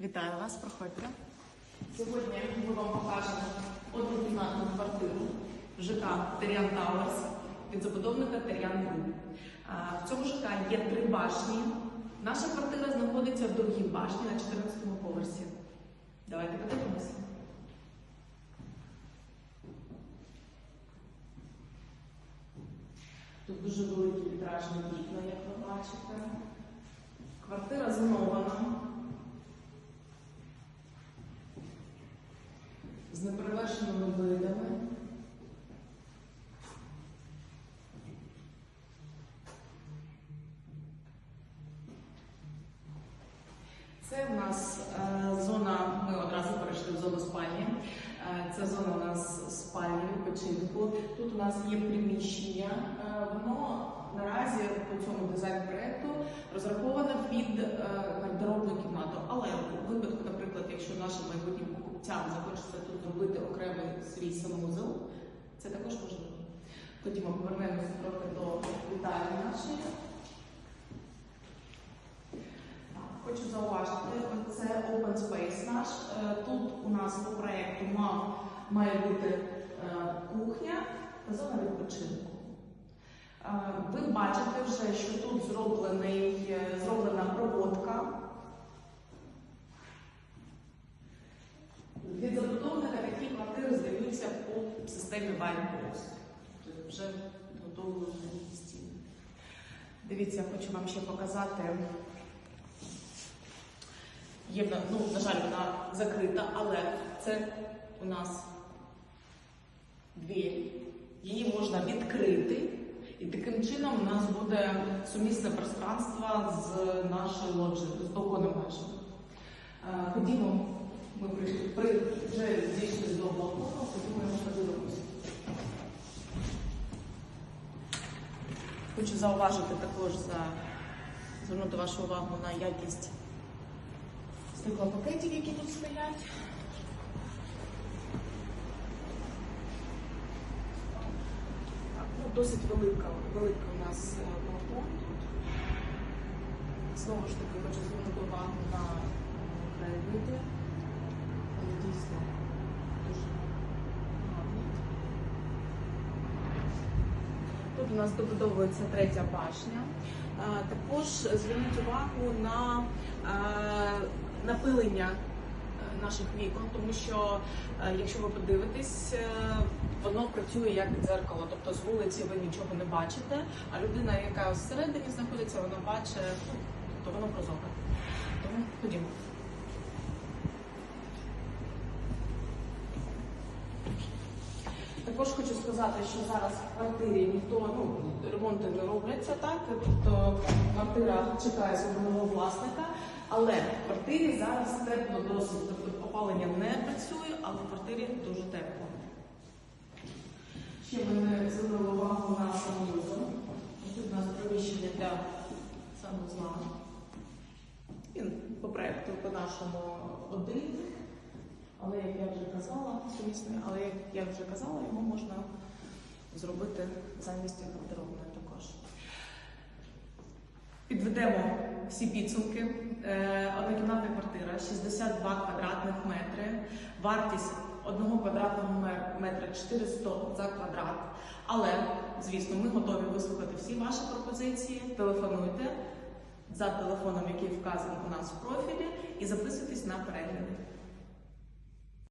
Вітаю вас, проходьте. Сьогодні ми вам покажемо однокімнатну квартиру ЖК Теріан Тауерс від забудовника Теріан Груп. В цьому ЖК є три башні. Наша квартира знаходиться в другій башні на 14-му поверсі. Давайте подивимося. Тут дуже великі вітражні вікна, як ви бачите. Квартира зонована. З неперевершеними видами. Це в нас е, зона, ми одразу перейшли в зону спальні. Це зона у нас спальні, відпочинку. Тут у нас є приміщення. Е, воно наразі по цьому дизайн-проекту розраховано під е, гардеробну кімнату. Але у випадку, наприклад, якщо нашим майбутнім захочеться тут зробити окремий свій санвузол, це також можливо. Ходімо, повернемося трохи до вітальні нашої. Хочу зауважити, це open space наш. Е, Тут у нас по проекту мав, має бути е, кухня та зона відпочинку. Е, Ви бачите вже, що тут зроблена проводка. Від забудовника такі квартири здаються по системі. Тобто вже готові стіни. Дивіться, я хочу вам ще показати. Є, ну, на жаль, вона закрита, але це у нас двері. Її можна відкрити, і таким чином у нас буде сумісне пространство з нашою лоджією, з балконом нашим. Е, Ходімо, ми прийшли, при, вже дійшли до балкону, ходімо його подивимося. Хочу зауважити також за звернути вашу увагу на якість стеклопакетів, які тут стоять. Ну, досить велика, велика у нас е, балкон тут. Знову ж таки, хочу звернути увагу на е, краєвиди. Вони дійсно дуже гарні. Тут у нас добудовується третя башня. Е, Також зверніть увагу на е, напилення е, наших вікон, тому що якщо ви подивитесь, воно працює як дзеркало, тобто з вулиці ви нічого не бачите, а людина, яка всередині знаходиться, вона бачить, ну, тобто воно прозоре. Тому ходімо. Також хочу сказати, що зараз в квартирі ніхто ну, ремонти не робляться, так тобто квартира чекає свого нового власника, але в квартирі зараз тепло досить, тобто опалення не працює, але в квартирі дуже тепло. Ще ми звернули увагу на санвузол. Тут у нас приміщення для санвузла. Він по проекту по нашому один. Але як я вже казала, сумісний, але як я вже казала, його можна зробити замість гардеробної також. Підведемо всі підсумки. Е, Однокімнатна квартира 62 квадратних метри, вартість одного квадратного метра 400 за квадрат. Але, звісно, ми готові вислухати всі ваші пропозиції. Телефонуйте за телефоном, який вказаний у нас в профілі, і записуйтесь на перегляди.